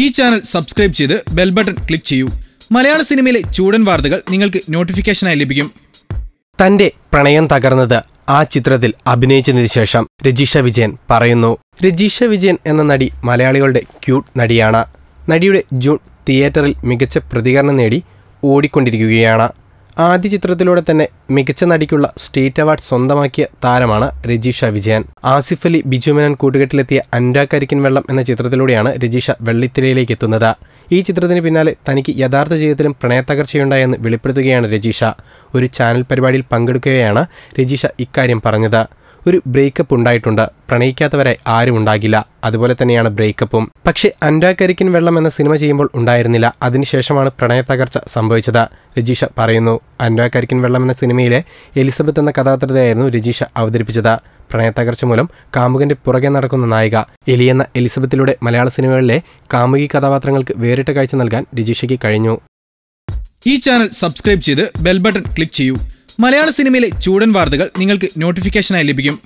ഈ channel subscribe ചെയ്ത് bell button click ചെയ്യൂ. മലയാള സിനിമയിലെ ചൂടൻ വാർത്തകൾ നിങ്ങൾക്ക് നോട്ടിഫിക്കേഷനായി ലഭിക്കും. തന്റെ പ്രണയം തകർന്നത് ആ ചിത്രത്തിൽ അഭിനയിച്ചതിന് ശേഷം രജീഷ വിജയൻ പറയുന്നു രജീഷ വിജയൻ എന്ന നടി മലയാളികളുടെ ക്യൂട്ട് നടിയാണ്. നടിയുടെ ജൂൺ തിയേറ്ററിൽ മികച്ച പ്രതികരണം നേടി ഓടിക്കൊണ്ടിരിക്കുകയാണ്. ആദ്യ ചിത്രത്തിലൂടെ തന്നെ മികച്ച നടിക്കുള്ള സ്റ്റേറ്റ് അവാർഡ് സ്വന്തമാക്കിയ താരമാണ് രജീഷ വിജയൻ. ആസിഫ് അലി ബിജുമേനൻ കൂട്ടുകെട്ടിലെത്തിയ അൻഡാക്കരിക്കൻ വെള്ളം എന്ന ചിത്രത്തിലൂടെയാണ് രജീഷ വെള്ളിത്തിരയിലേക്ക് എത്തുന്നത്. ഈ ചിത്രത്തിന് പിന്നാലെ തനിക്ക് യഥാർത്ഥ ജീവിതത്തിലും പ്രണയത്തകർച്ചയുണ്ടായെന്ന് വെളിപ്പെടുത്തുകയാണ് രജീഷ. ഒരു ചാനൽ പരിപാടിയിൽ പങ്കെടുക്കുകയാണ് രജീഷ ഇക്കാര്യം പറഞ്ഞത്. ഒരു ബ്രേക്കപ്പ് ഉണ്ടായിട്ടുണ്ട്. പ്രണയിക്കാത്തവരെ ആരും ഉണ്ടാകില്ല. അതുപോലെ തന്നെയാണ് ബ്രേക്കപ്പും പക്ഷേ അൻരാക്കരിക്കിൻ വെള്ളം എന്ന സിനിമ ചെയ്യുമ്പോൾ ഉണ്ടായിരുന്നില്ല. അതിനുശേഷമാണ് പ്രണയത്തകർച്ച സംഭവിച്ചത്. രജീഷ പറയുന്നു അൻരാക്കരിക്കിൻ വെള്ളം എന്ന സിനിമയിലെ എലിസബത്ത് എന്ന കഥാപാത്രത്തെയായിരുന്നു രജീഷ അവതരിപ്പിച്ചത്. പ്രണയത്തകർച്ച മൂലം കാമുകന്റെ പുറകെ നടക്കുന്ന നായിക എലി എന്ന എലിസബത്തിലൂടെ മലയാള സിനിമകളിലെ കാമുകി കഥാപാത്രങ്ങൾക്ക് വേറിട്ട കാഴ്ച നൽകാൻ രജീഷയ്ക്ക് കഴിഞ്ഞു. ഈ ചാനൽ സബ്സ്ക്രൈബ് ചെയ്ത് ബെൽബട്ടൺ ക്ലിക്ക് ചെയ്യൂ. മലയാള സിനിമയിലെ ചൂടൻ വാർത്തകൾ നിങ്ങൾക്ക് നോട്ടിഫിക്കേഷനായി ലഭിക്കും.